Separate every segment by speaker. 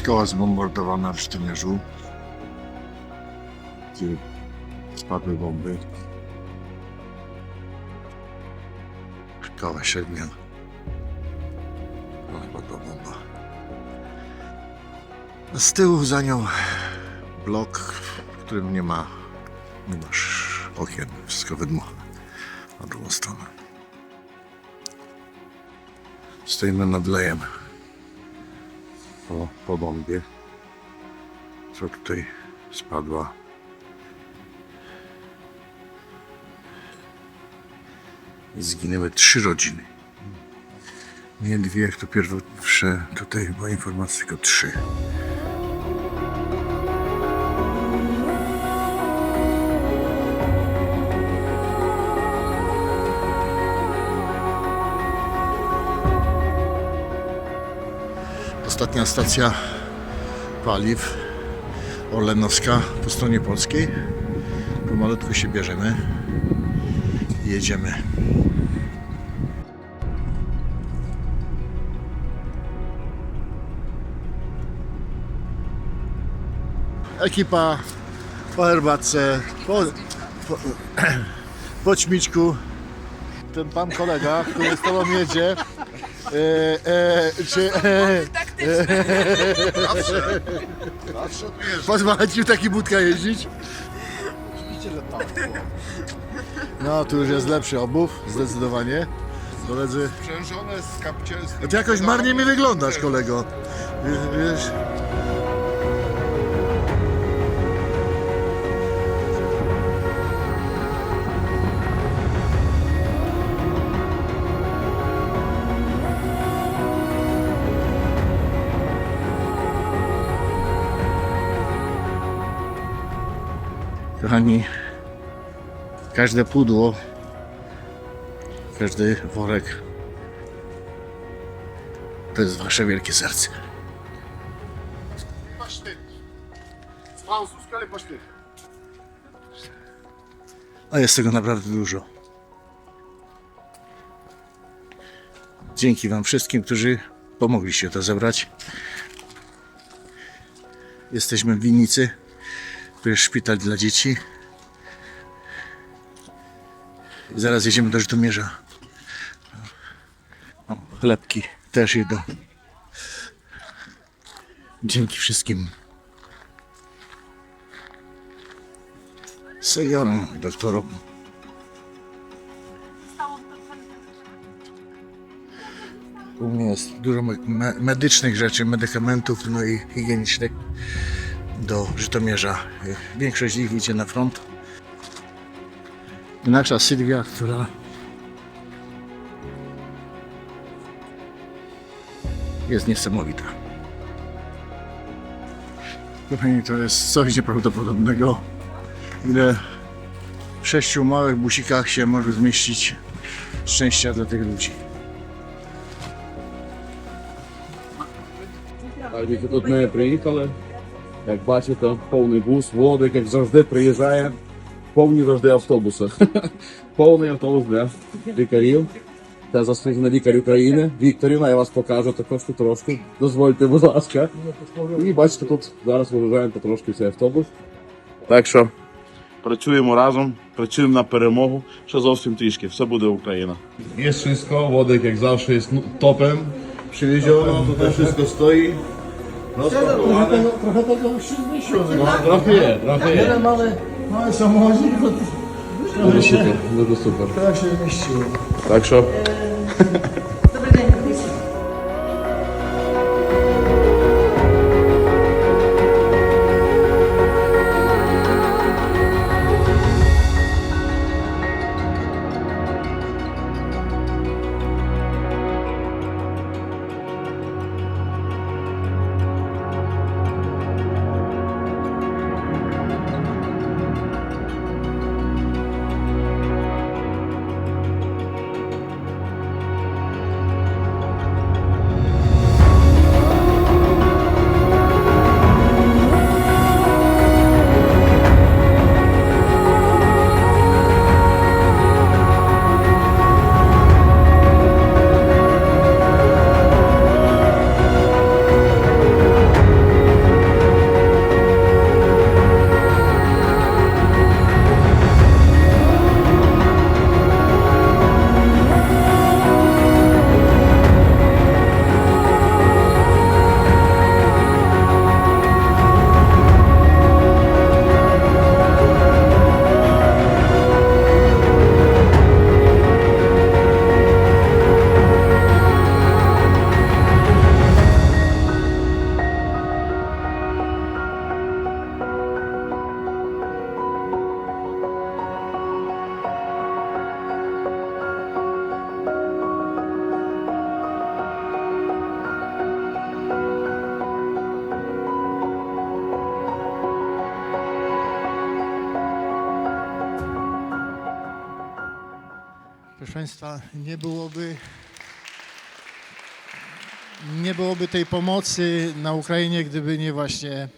Speaker 1: szkoła zbombardowana w Sztymierzu, gdzie spadły bomby. Szkoła średnia. No chyba była bomba. Z tyłu za nią blok, w którym nie ma, nie masz okien, wszystko wydmuchane na drugą stronę. Stoimy nad lejem po, po bombie, co tutaj spadła. I zginęły trzy rodziny. Nie dwie, jak to pierwsze tutaj była informacja, tylko trzy. Ostatnia stacja paliw Orlenowska po stronie polskiej. Pomalutku się bierzemy i jedziemy. Ekipa po herbatce, po, po, po ćmiczku. Ten pan kolega, który z tobą jedzie, e, e, czy, e, Pozwala ci w taki budka jeździć? No, tu już jest lepszy obów, zdecydowanie. Koledzy,
Speaker 2: Przężone z kapcielstwem.
Speaker 1: a ty jakoś marnie mi wyglądasz, kolego. Wiesz, wiesz. Kochani, każde pudło, każdy worek to jest wasze wielkie serce. A jest tego naprawdę dużo. Dzięki Wam wszystkim, którzy pomogliście to zebrać. Jesteśmy w Winnicy. Tu jest szpital dla dzieci. I zaraz jedziemy do Żytomierza. O, chlebki też idą. Dzięki wszystkim. seniorom, doktorom. U mnie jest dużo me- me- medycznych rzeczy, medykamentów, no i higienicznych do Żytomierza. Większość z nich idzie na front. I Nasza Sylwia, która jest niesamowita. Kochani, to jest coś nieprawdopodobnego ile w sześciu małych busikach się może zmieścić szczęścia dla tych ludzi.
Speaker 3: Так, тільки тут ми приїхали. Як бачите, повний бус, Володик, як завжди, приїжджає. Повні завжди автобуси. Повний автобус для лікарів. Це заслужений лікар України. Вікторівна, я вас покажу також тут трошки. Дозвольте, будь ласка. І бачите, тут зараз виїжджаємо потрошки цей автобус. Так що працюємо разом, працюємо на перемогу. Ще зовсім трішки, все буде Україна. Є jak zawsze jest no, topem. Przywieziono, tutaj wszystko stoi. No,
Speaker 1: trochę tego, już się zniesiło.
Speaker 3: No, trochę je, trochę. Jeden
Speaker 1: mały, samochodzik,
Speaker 3: to trochę No
Speaker 1: to super, no
Speaker 3: trochę się
Speaker 4: zmieściło. Tak, szop?
Speaker 1: Proszę Państwa, nie byłoby, nie byłoby tej pomocy na Ukrainie, gdyby nie właśnie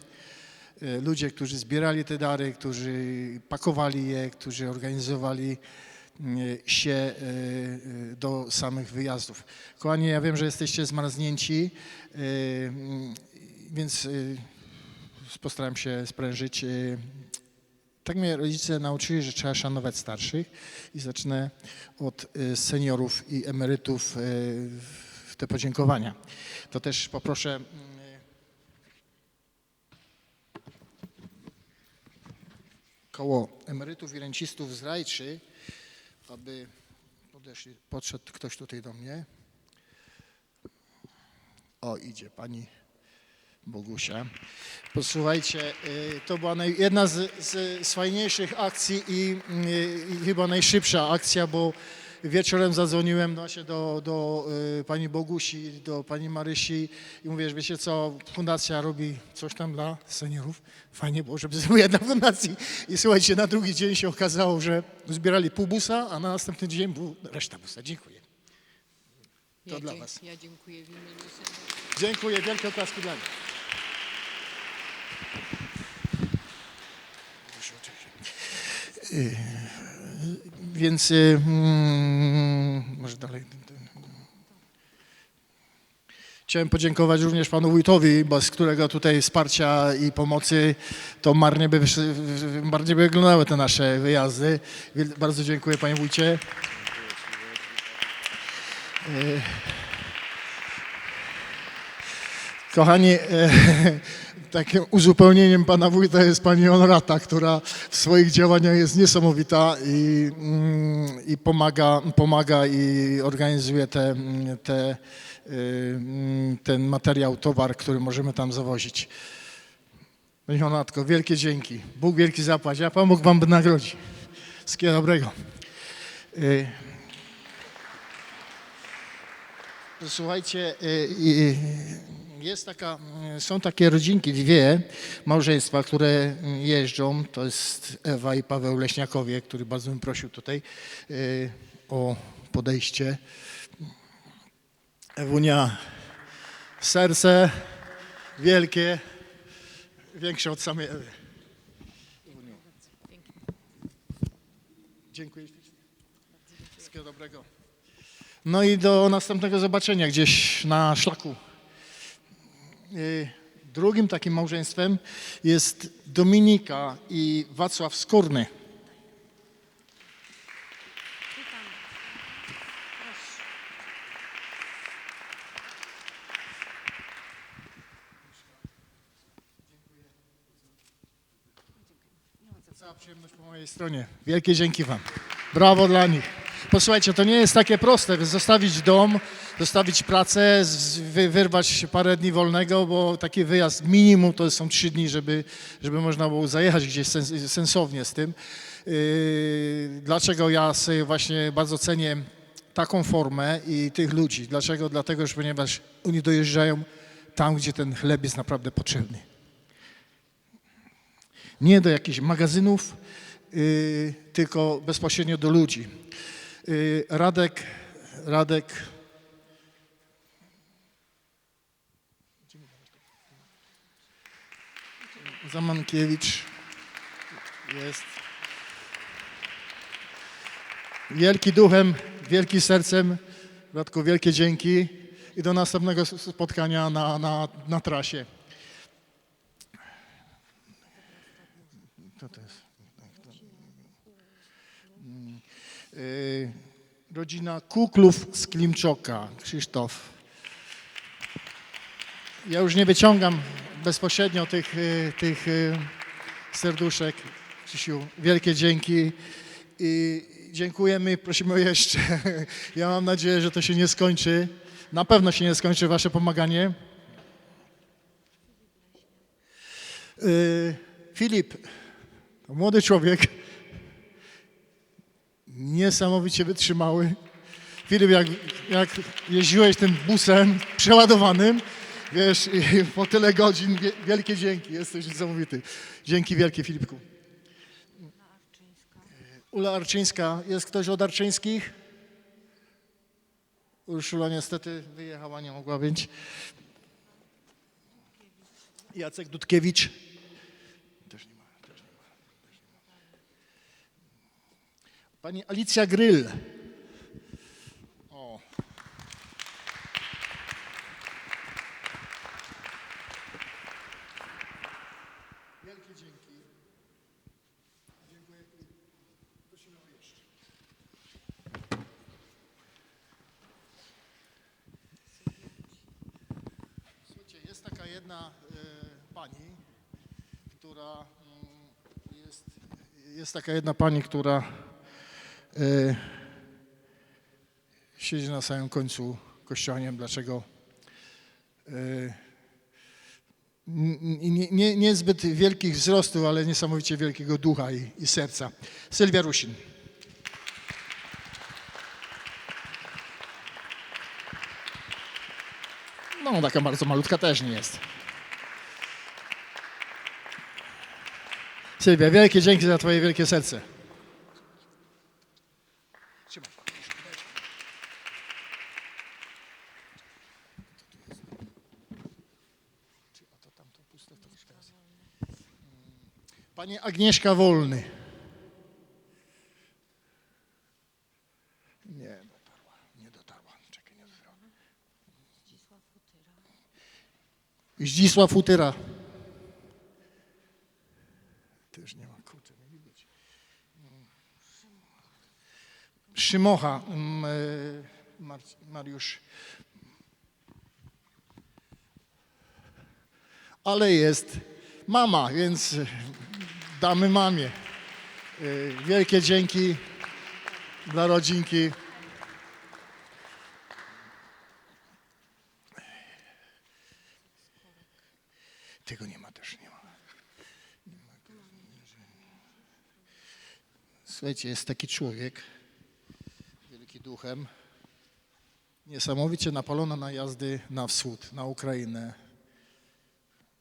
Speaker 1: e, ludzie, którzy zbierali te dary, którzy pakowali je, którzy organizowali mm, się e, e, do samych wyjazdów. Kochani, ja wiem, że jesteście zmarznięci, e, więc e, postaram się sprężyć. Tak mnie rodzice nauczyli, że trzeba szanować starszych i zacznę od y, seniorów i emerytów y, te podziękowania. To też poproszę mm, koło emerytów i rencistów z Rajczy, aby podeszli, podszedł ktoś tutaj do mnie. O, idzie pani Bogusia. Posłuchajcie, y, to była jedna z, z, fajniejszych akcji i, y, i chyba najszybsza akcja, bo wieczorem zadzwoniłem właśnie do, do y, pani Bogusi, do pani Marysi i mówię, że wiecie co, fundacja robi coś tam dla seniorów. Fajnie było, żeby była jedna fundacji. I słuchajcie, na drugi dzień się okazało, że zbierali pół busa, a na następny dzień był reszta busa. Dziękuję. To
Speaker 5: ja
Speaker 1: dla was.
Speaker 5: Ja dziękuję w imieniu.
Speaker 1: Dziękuję, wielkie oklaski dla nich. Y, Więc y, mm, może dalej. Chciałem podziękować również panu wójtowi, bez którego tutaj wsparcia i pomocy to marnie by, marnie by wyglądały te nasze wyjazdy. Bardzo dziękuję panie wójcie. Kochani, e, takim uzupełnieniem pana wójta jest pani Honorata, która w swoich działaniach jest niesamowita i, mm, i pomaga, pomaga i organizuje te, te, y, ten materiał, towar, który możemy tam zawozić. Pani Honatko, wielkie dzięki. Bóg wielki zapłać, a Pan Bóg wam nagrodzi. Wszystkiego dobrego. Y, Słuchajcie, y, y, jest taka, y, są takie rodzinki, dwie małżeństwa, które jeżdżą. To jest Ewa i Paweł Leśniakowie, który bardzo bym prosił tutaj y, o podejście. Ewunia, serce wielkie, większe od samej Ewy. Dziękuję. Wszystkiego dobrego. No i do następnego zobaczenia gdzieś na szlaku. Y, Drugim takim małżeństwem jest Dominika i Wacław Skórny. Cała przyjemność po mojej stronie. Wielkie dzięki Wam. Brawo dla nich. Posłuchajcie, to nie jest takie proste, zostawić dom, zostawić pracę, wyrwać parę dni wolnego, bo taki wyjazd minimum to są trzy dni, żeby, żeby można było zajechać gdzieś sens, sensownie z tym. Yy, dlaczego ja sobie właśnie bardzo cenię taką formę i tych ludzi? Dlaczego? Dlatego, że ponieważ oni dojeżdżają tam, gdzie ten chleb jest naprawdę potrzebny nie do jakichś magazynów, yy, tylko bezpośrednio do ludzi. Yy, Radek, Radek. Zamankiewicz jest. Wielki duchem, wielki sercem. Radku, wielkie dzięki i do następnego spotkania na, na, na trasie. To jest? Mm, y, Rodzina Kuklów z Klimczoka, Krzysztof. Ja już nie wyciągam bezpośrednio tych, y, tych y, serduszek. Krzysiu, wielkie dzięki i dziękujemy, prosimy o jeszcze. Ja mam nadzieję, że to się nie skończy. Na pewno się nie skończy wasze pomaganie. Y, Filip, to młody człowiek, niesamowicie wytrzymały. Filip, jak, jak jeździłeś tym busem przeładowanym, wiesz, po tyle godzin, wie- wielkie dzięki, jesteś niesamowity. Dzięki wielkie, Filipku. Ula Arczyńska. Jest ktoś od Arczyńskich? Urszula niestety wyjechała, nie mogła być. Jacek Dudkiewicz. Też nie ma. Też nie ma. Też nie ma. Pani Alicja Gryl. O. Wielkie dzięki. Dziękuję. Prosimy o jeszcze. Słuchajcie, jest taka jedna e, pani, która mm, jest, jest taka jedna pani, która e, siedzi na samym końcu kościoła. Nie wiem dlaczego. N- nie, nie, niezbyt wielkich wzrostów, ale niesamowicie wielkiego ducha i, i serca. Sylwia Rusin. No, taka bardzo malutka też nie jest. Sylwia, wielkie dzięki za twoje wielkie serce. Trzymaj. Czy, a to tam to puste, to troszkę jest. Mm. Pani Agnieszka Wolny. Nie dotarła, nie dotarła. Czekaj, nie dotarła. Zdzisław Futyra. Też nie ma, kurczę, nie widać. Szymocha, mm, e, Mar- Mariusz. Ale jest mama, więc damy mamie. E, Wielkie dzięki dla rodzinki. Tego nie ma też, nie ma. Nie ma. Słuchajcie, jest taki człowiek, wielki duchem, niesamowicie napalony na jazdy na wschód, na Ukrainę.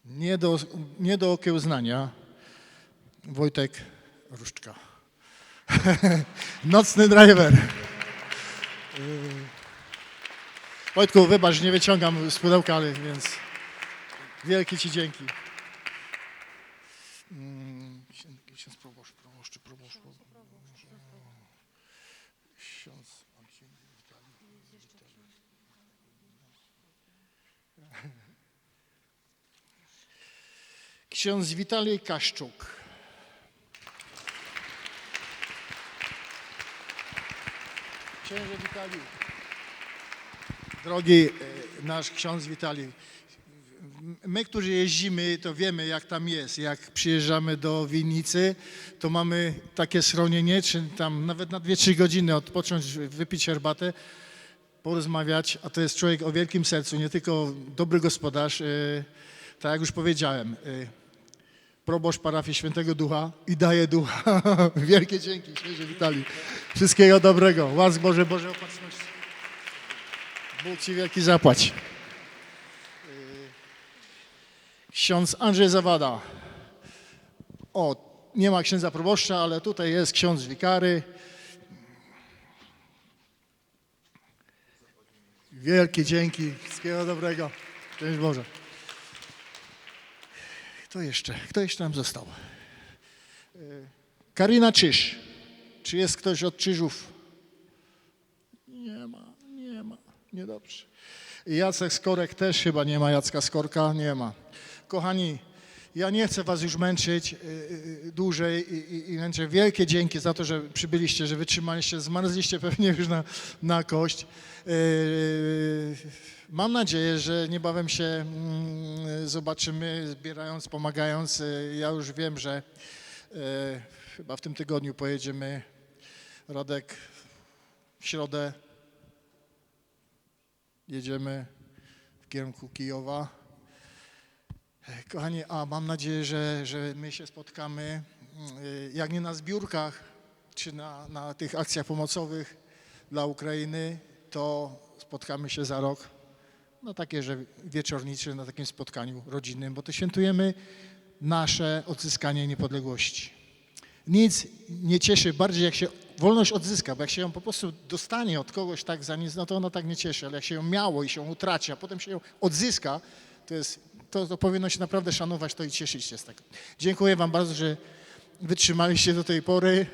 Speaker 1: Nie do, nie do okiełznania. Wojtek Różczka. Nocny driver. Yy. Wojtku, wybacz, nie wyciągam z pudełka, ale więc wielkie Ci dzięki. Ksiądz. Ksiądz Witalij Kaszczuk. Księże Witali. Drogi e, nasz ksiądz Witali, my, którzy jeździmy, to wiemy, jak tam jest. Jak przyjeżdżamy do Winnicy, to mamy takie schronienie, czy tam nawet na 2-3 godziny odpocząć, wypić herbatę, porozmawiać, a to jest człowiek o wielkim sercu, nie tylko dobry gospodarz, e, tak jak już powiedziałem, e, proboszcz parafii Świętego Ducha i daje ducha. Wielkie dzięki, świeże witali. Wszystkiego dobrego. Łask Boże, Boże opatrzności. Bóg Ci wielki zapłać. Yy, Ksiądz Andrzej Zawada. O, nie ma księdza proboszcza, ale tutaj jest ksiądz wikary. Wielkie dzięki. Wszystkiego dobrego. Szczęść Boże. Kto jeszcze? Kto jeszcze nam został? E, Karina Czyż. Czy jest ktoś od Czyżów? Nie ma, nie ma. Niedobrze. Jacek Skorek też chyba nie ma. Jacka Skorka nie ma. Kochani, ja nie chcę was już męczyć y, y, dłużej i męczę. Wielkie dzięki za to, że przybyliście, że wytrzymaliście. Zmarzliście pewnie już na, na kość. Yy, Mam nadzieję, że niebawem się mm, zobaczymy, zbierając, pomagając. Yy, Ja już wiem, że yy, chyba w tym tygodniu pojedziemy, Radek, w środę jedziemy w kierunku Kijowa. E, Kochani, a mam nadzieję, że, że my się spotkamy, yy, jak nie na zbiórkach, czy na, na tych akcjach pomocowych dla Ukrainy, to spotkamy się za rok na takie, że wieczornicze, na takim spotkaniu rodzinnym, bo to świętujemy nasze odzyskanie niepodległości. Nic nie cieszy bardziej, jak się wolność odzyska, bo jak się ją po prostu dostanie od kogoś tak za nic, no to ona tak nie cieszy, ale jak się ją miało i się ją utraci, a potem się ją odzyska, to jest, to, to powinno się naprawdę szanować to i cieszyć się z tego. Dziękuję wam bardzo, że wytrzymaliście do tej pory.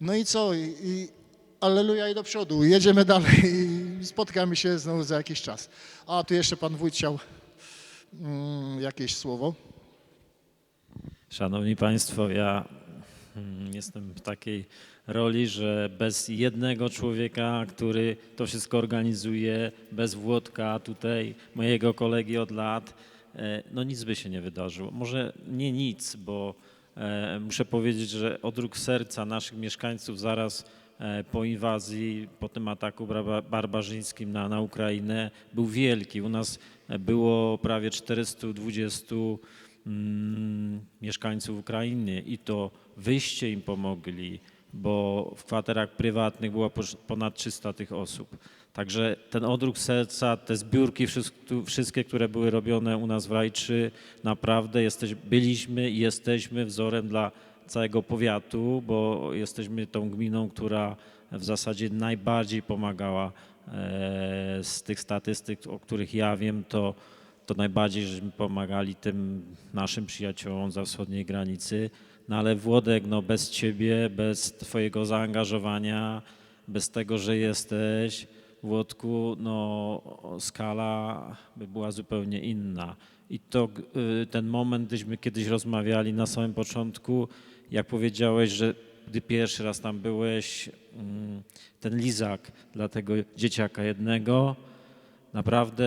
Speaker 1: No i co? I alleluja i do przodu. Jedziemy dalej spotkamy się znowu za jakiś czas. A tu jeszcze pan wójt chciał mm, jakieś słowo.
Speaker 6: Szanowni Państwo, ja mm, jestem w takiej roli, że bez jednego człowieka, który to wszystko organizuje, bez Włodka tutaj, mojego kolegi od lat, e, no nic by się nie wydarzyło. Może nie nic, bo e, muszę powiedzieć, że odruch serca naszych mieszkańców zaraz po inwazji, po tym ataku barba- barbarzyńskim na, na Ukrainę był wielki. U nas e, było prawie 420 mm, mieszkańców Ukrainy i to wyście im pomogli, bo w kwaterach prywatnych było ponad 300 tych osób. Także ten odruch serca, te zbiórki wszystkie, które były robione u nas w Rajczy, naprawdę jesteś, byliśmy i jesteśmy wzorem dla całego powiatu, bo jesteśmy tą gminą, która w zasadzie najbardziej pomagała e, z tych statystyk, o których ja wiem, to to najbardziej żeśmy pomagali tym naszym przyjaciołom za wschodniej granicy. No ale Włodek, no bez ciebie, bez twojego zaangażowania, bez tego, że jesteś, Włodku, no skala by była zupełnie inna. I to y, ten moment, gdyśmy kiedyś rozmawiali na samym początku, jak powiedziałeś, że gdy pierwszy raz tam byłeś, mm, ten lizak dla tego dzieciaka jednego, naprawdę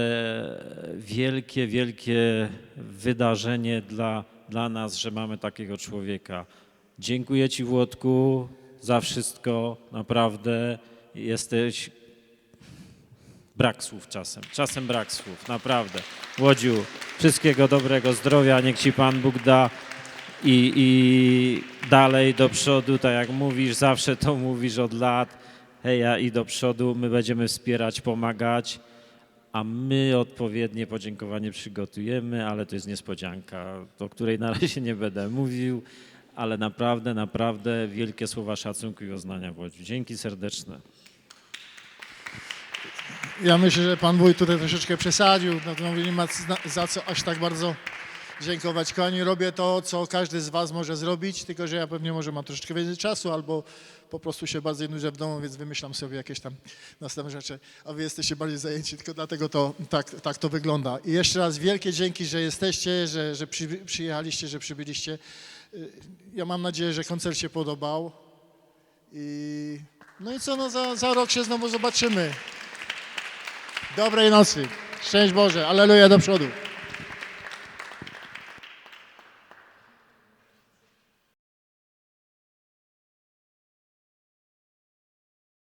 Speaker 6: wielkie, wielkie wydarzenie dla, dla nas, że mamy takiego człowieka. Dziękuję Ci, Włodku, za wszystko. Naprawdę jesteś. Brak słów czasem. Czasem brak słów, naprawdę. Łodziu, wszystkiego dobrego, zdrowia, niech Ci Pan Bóg da. I, I dalej do przodu, tak jak mówisz, zawsze to mówisz od lat. Heja i do przodu, my będziemy wspierać, pomagać a my odpowiednie podziękowanie przygotujemy, ale to jest niespodzianka, o której na razie nie będę mówił, ale naprawdę, naprawdę wielkie słowa szacunku i uznania w Łodzi. Dzięki serdeczne.
Speaker 1: Ja myślę, że pan wójt tutaj troszeczkę przesadził, no to nie ma za co aż tak bardzo dziękować. Kochani, robię to, co każdy z was może zrobić, tylko że ja pewnie może mam troszeczkę więcej czasu albo po prostu się bardziej nudzę w domu, więc wymyślam sobie jakieś tam następne rzeczy, a wy jesteście bardziej zajęci, tylko dlatego to tak, tak to wygląda. I jeszcze raz wielkie dzięki, że jesteście, że, że przy, przyjechaliście, że przybyliście. Y, Ja mam nadzieję, że koncert się podobał i no i co, no za, za rok się znowu zobaczymy. Dobrej nocy. Szczęść Boże. Aleluja do przodu.